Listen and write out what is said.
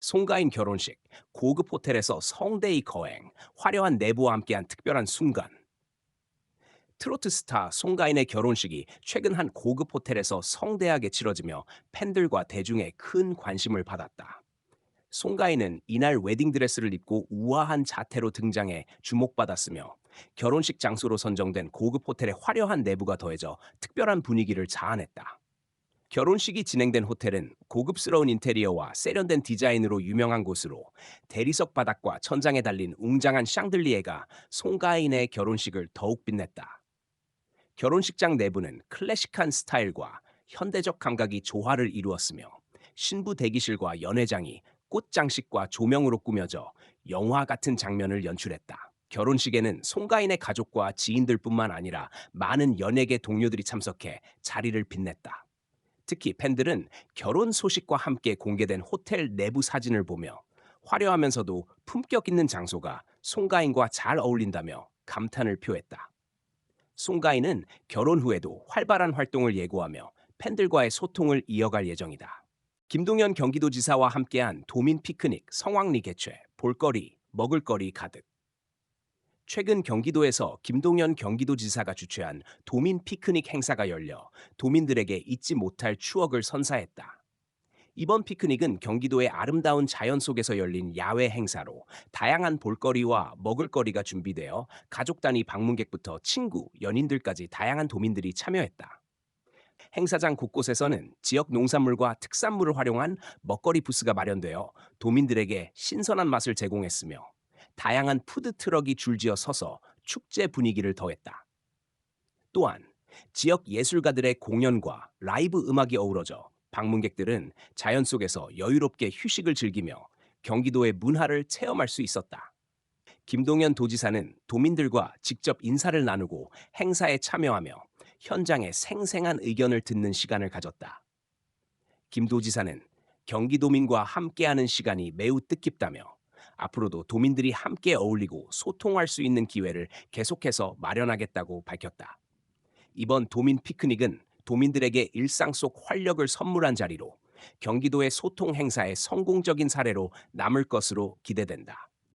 송가인 결혼식, 고급 호텔에서 성대의 거행, 화려한 내부와 함께한 특별한 순간. 트로트 스타 송가인의 결혼식이 최근 한 고급 호텔에서 성대하게 치러지며 팬들과 대중의 큰 관심을 받았다. 송가인은 이날 웨딩드레스를 입고 우아한 자태로 등장해 주목받았으며 결혼식 장소로 선정된 고급 호텔의 화려한 내부가 더해져 특별한 분위기를 자아냈다. 결혼식이 진행된 호텔은 고급스러운 인테리어와 세련된 디자인으로 유명한 곳으로 대리석 바닥과 천장에 달린 웅장한 샹들리에가 송가인의 결혼식을 더욱 빛냈다. 결혼식장 내부는 클래식한 스타일과 현대적 감각이 조화를 이루었으며 신부 대기실과 연회장이 꽃 장식과 조명으로 꾸며져 영화 같은 장면을 연출했다. 결혼식에는 송가인의 가족과 지인들뿐만 아니라 많은 연예계 동료들이 참석해 자리를 빛냈다. 특히 팬들은 결혼 소식과 함께 공개된 호텔 내부 사진을 보며 화려하면서도 품격 있는 장소가 송가인과 잘 어울린다며 감탄을 표했다. 송가인은 결혼 후에도 활발한 활동을 예고하며 팬들과의 소통을 이어갈 예정이다. 김동연 경기도지사와 함께한 도민 피크닉 성황리 개최, 볼거리, 먹을거리 가득. 최근 경기도에서 김동연 경기도지사가 주최한 도민 피크닉 행사가 열려 도민들에게 잊지 못할 추억을 선사했다. 이번 피크닉은 경기도의 아름다운 자연 속에서 열린 야외 행사로 다양한 볼거리와 먹을거리가 준비되어 가족 단위 방문객부터 친구, 연인들까지 다양한 도민들이 참여했다. 행사장 곳곳에서는 지역 농산물과 특산물을 활용한 먹거리 부스가 마련되어 도민들에게 신선한 맛을 제공했으며 다양한 푸드 트럭이 줄지어 서서 축제 분위기를 더했다. 또한 지역 예술가들의 공연과 라이브 음악이 어우러져 방문객들은 자연 속에서 여유롭게 휴식을 즐기며 경기도의 문화를 체험할 수 있었다. 김동연 도지사는 도민들과 직접 인사를 나누고 행사에 참여하며 현장의 생생한 의견을 듣는 시간을 가졌다. 김 도지사는 경기도민과 함께하는 시간이 매우 뜻깊다며 앞으로도 도민들이 함께 어울리고 소통할 수 있는 기회를 계속해서 마련하겠다고 밝혔다. 이번 도민 피크닉은 도민들에게 일상 속 활력을 선물한 자리로 경기도의 소통 행사의 성공적인 사례로 남을 것으로 기대된다.